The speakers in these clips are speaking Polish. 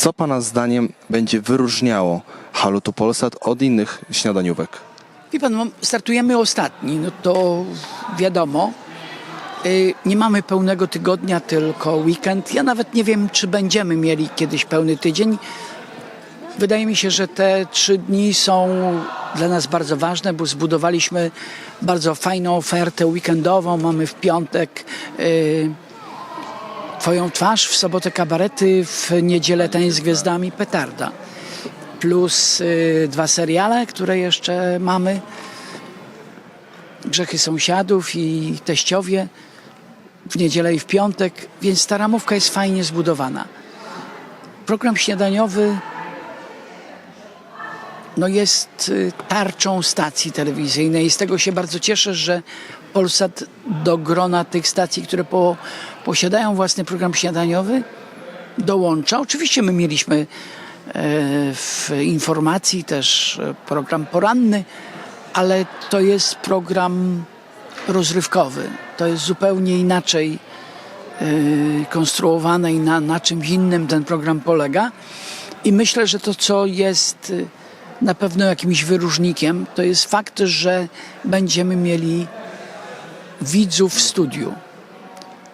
Co Pana zdaniem będzie wyróżniało Halutu Polsat od innych śniadaniówek? Wie pan, no, startujemy ostatni, no to wiadomo. y, Nie mamy pełnego tygodnia, tylko weekend. Ja nawet nie wiem, czy będziemy mieli kiedyś pełny tydzień. Wydaje mi się, że te trzy dni są dla nas bardzo ważne, bo zbudowaliśmy bardzo fajną ofertę weekendową. Mamy w piątek y, Twoją twarz, w sobotę kabarety, w niedzielę tań z gwiazdami, petarda. Plus y, dwa seriale, które jeszcze mamy. Grzechy sąsiadów i teściowie w niedzielę i w piątek, więc ta ramówka jest fajnie zbudowana. Program śniadaniowy no jest y, tarczą stacji telewizyjnej i z tego się bardzo cieszę, że Polsat do grona tych stacji, które po, posiadają własny program śniadaniowy, dołącza. Oczywiście my mieliśmy e, w informacji też e, program poranny, ale to jest program rozrywkowy. To jest zupełnie inaczej e, konstruowane i na, na czymś innym ten program polega. I myślę, że to, co jest na pewno jakimś wyróżnikiem, to jest fakt, że będziemy mieli widzów w studiu.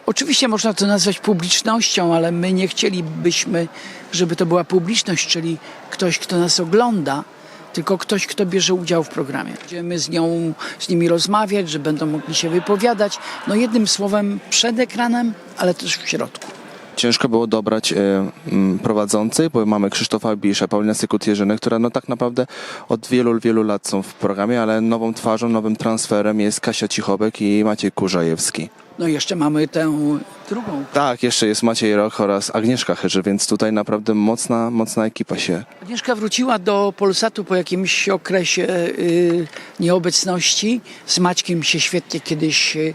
Oczywiście można to nazwać publicznością, ale my nie chcielibyśmy, żeby to była publiczność, czyli ktoś, kto nas ogląda, tylko ktoś, kto bierze udział w programie. Będziemy z nią, z nimi rozmawiać, że będą mogli się wypowiadać. No jednym słowem przed ekranem, ale też w środku. Ciężko było dobrać e, prowadzących, bo mamy Krzysztofa Bisza, Paulinę Sykut-Jerzynę, które no tak naprawdę od wielu, wielu lat są w programie, ale nową twarzą, nowym transferem jest Kasia Cichobek i Maciej Kurzajewski. No i jeszcze mamy tę drugą. Tak, jeszcze jest Maciej Roch oraz Agnieszka Chyży, więc tutaj naprawdę mocna, mocna ekipa się Agnieszka wróciła do Polsatu po jakimś okresie y, nieobecności. Z Maćkiem się świetnie kiedyś y,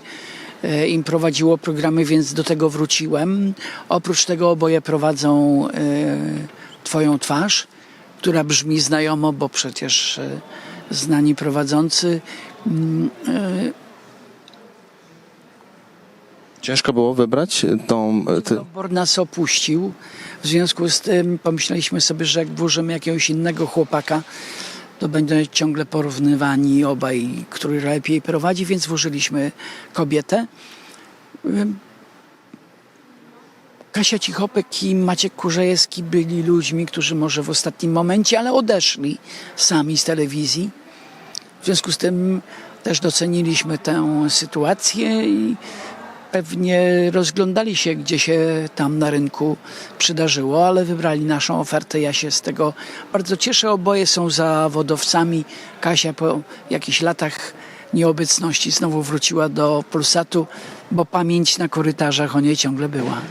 im prowadziło programy, więc do tego wróciłem. Oprócz tego oboje prowadzą y, Twoją twarz, która brzmi znajomo, bo przecież y, znani prowadzący. mm, Ciężko było wybrać tą... e, Ty... Bor nas opuścił. W związku z tym pomyśleliśmy sobie, że jak włożymy jakiegoś innego chłopaka, to będą ciągle porównywani obaj, który lepiej prowadzi, więc włożyliśmy kobietę. Kasia Cichopek i Maciek Kurzejewski byli ludźmi, którzy może w ostatnim momencie, ale odeszli sami z telewizji. W związku z tym też doceniliśmy tę sytuację i pewnie rozglądali się, gdzie się tam na rynku przydarzyło, ale wybrali naszą ofertę. Ja się z tego bardzo cieszę. Oboje są zawodowcami. Kasia po jakichś latach nieobecności znowu wróciła do Polsatu, bo pamięć na korytarzach o niej ciągle była.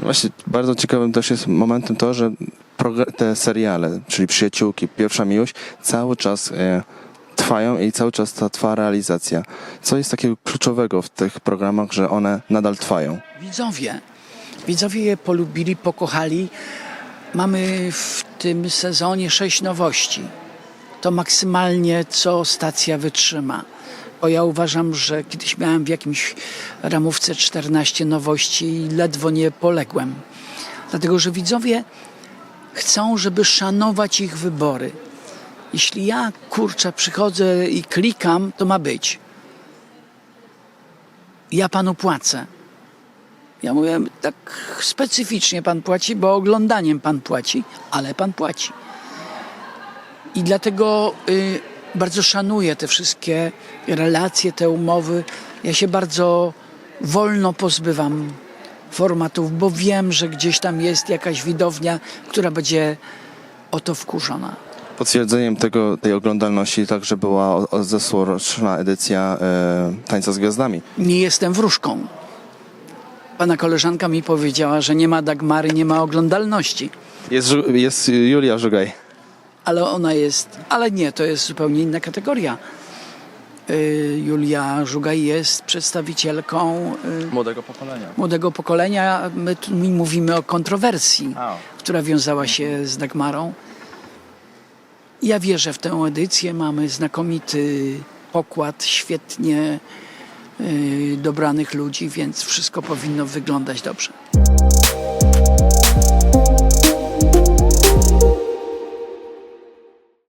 Właśnie bardzo ciekawym też jest momentem to, że te seriale, czyli Przyjaciółki, Pierwsza Miłość, cały czas e, trwają i cały czas ta trwa realizacja. Co jest takiego kluczowego w tych programach, że one nadal trwają? Widzowie. Widzowie je polubili, pokochali. Mamy w tym sezonie sześć nowości. To maksymalnie co stacja wytrzyma. Bo ja uważam, że kiedyś miałem w jakimś ramówce 14 nowości i ledwo nie poległem. Dlatego, że widzowie chcą, żeby szanować ich wybory. Jeśli ja, kurczę, przychodzę i klikam, to ma być. Ja panu płacę. Ja mówię, tak specyficznie pan płaci, bo oglądaniem pan płaci, ale pan płaci. I dlatego y, bardzo szanuję te wszystkie relacje, te umowy. Ja się bardzo wolno pozbywam formatów, bo wiem, że gdzieś tam jest jakaś widownia, która będzie o to wkurzona. Potwierdzeniem tego, tej oglądalności także była o- o- zeszłoroczna edycja e, Tańca z Gwiazdami. Nie jestem wróżką. Pana koleżanka mi powiedziała, że nie ma Dagmary, nie ma oglądalności. Jest, Żu- jest Julia Żugaj. ale ona jest, ale nie, to jest zupełnie inna kategoria. Y, Julia Żugaj jest przedstawicielką y, Młodego pokolenia. młodego pokolenia. My tu mi mówimy o kontrowersji, A. która wiązała się z Dagmarą. Ja wierzę w tę edycję. Mamy znakomity pokład, świetnie y, dobranych ludzi, więc wszystko powinno wyglądać dobrze.